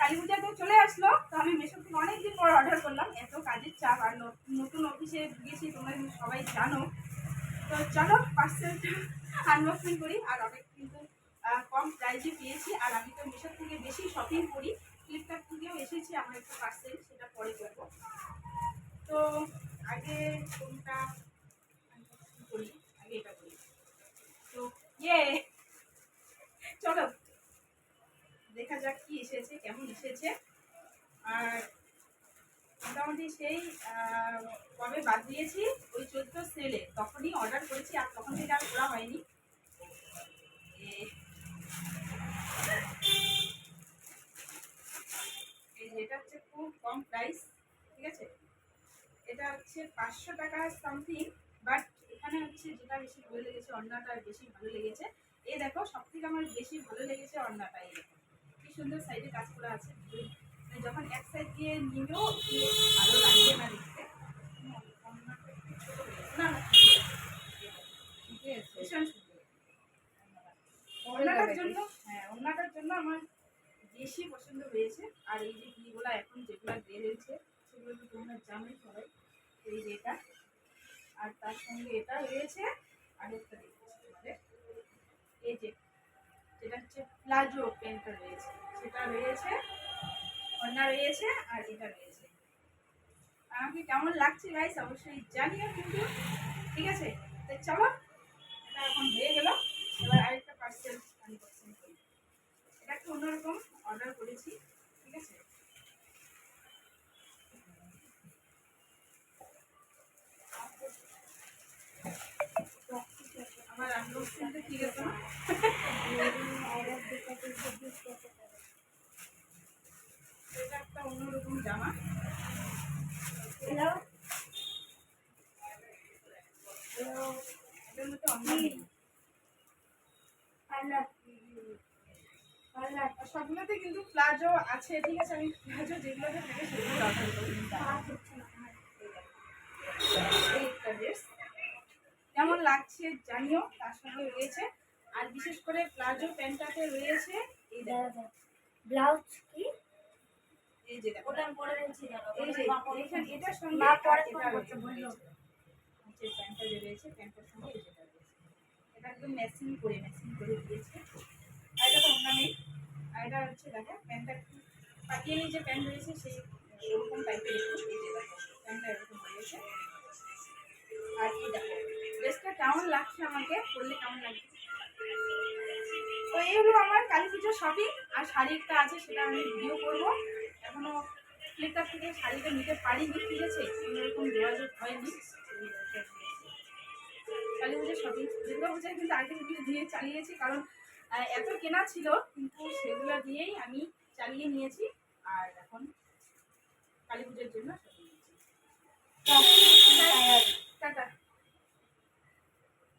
কালী পূজা তো চলে আসলো, তো আমি মেশো থেকে অনেকদিন পর অর্ডার করলাম। এত কাজের চাপ, আর নতুন অফিসে গেছি তোমরা সবাই জানো। তো চলো পার্সেলটা আনবক্সিং করি, আর অনেক কিন্তু কম প্রাইসে পেয়েছি। আর আমি তো মেশো থেকে বেশি শপিং করি। ফ্লিপকার্ট থেকেও এসেছি আমার একটা পার্সেল সেটা পরে করব। তো আগে কোনটা করি? আগে এটা করি। তো ইয়ে চলো। এসেছে, কেমন এসেছে? আর মোটামুটি সেই কবে বাদ দিয়েছি? ওই চোদ্দ সেলে। তখনই অর্ডার করেছি, আর তখন থেকে আর করা হয়নি। এ- এটা হচ্ছে খুব কম প্রাইস ঠিক আছে? এটা হচ্ছে পাঁচশো টাকা সামথিং বাট এখানে হচ্ছে যেটা বেশি ভালো লেগেছে অন্যটা বেশি ভালো লেগেছে। এই দেখো সব থেকে আমার বেশি ভালো লেগেছে অন্যটা দেখো। সুন্দর সাইডে কাজ করা আছে মানে যখন এক সাইড দিয়ে নিলেও ভালো লাগবে না দেখতে। ওনাটার জন্য হ্যাঁ ওনাটার জন্য আমার বেশি পছন্দ হয়েছে। আর এই যে বিয়েগুলো এখন যেগুলো বের হয়েছে সেগুলো তো তোমরা জানোই সবাই এই যে এটা। আর তার সঙ্গে এটা রয়েছে আর একটা দেখছি তোমাদের। এই যে যেটা হচ্ছে প্লাজো। রয়েছে অন্যা রয়েছে আর এটা রয়েছে। আমাকে কেমন লাগছে গাইস অবশ্যই জানিও কিন্তু। ঠিক আছে? তো চলো এটা এখন হয়ে গেল। এবার আরেকটা পার্সেল আনবক্সিং করি। এটা একটু অন্যরকম অর্ডার করেছি ঠিক আছে? আমার আনবক্সিংটা ঠিক আছে অন্যরকম জামা আর সবগুলোতে কিন্তু প্লাজো আছে, ঠিক আছে? আমি প্লাজো যেগুলোতে থাকে সেগুলো অর্ডার করি। এই একটা কেমন লাগছে, জানিও, তার সঙ্গে রয়েছে। আর বিশেষ করে প্লাজো প্যান্টটাতে রয়েছে, এই ব্লাউজ কি? ওটা আমি পরে এখানে প্যান্টটা প্যান্টের সঙ্গে এটা একদম করে করে দিয়েছে আর এটা তো নেই আর এটা হচ্ছে প্যান্টটা পাকিয়ে যে প্যান্ট টাইপের প্যান্টটা এরকম আর কেমন লাগছে আমাকে কেমন লাগছে তো আমার কালী পুজোর শপিং আর শাড়ি একটা আছে সেটা আমি ভিডিও করব। এখনও ফ্লিপকার্ট থেকে শাড়িটা নিতে পারিনি, ঠিক আছে? কোনোরকম যোগাযোগ হয়নি। কালী পুজোর শপিং দুর্গা পুজোয় কিন্তু আগে ভিডিও দিয়ে চালিয়েছি, কারণ এত কেনা ছিল, কিন্তু সেগুলো দিয়েই আমি চালিয়ে নিয়েছি। আর এখন কালী পুজোর জন্য shopping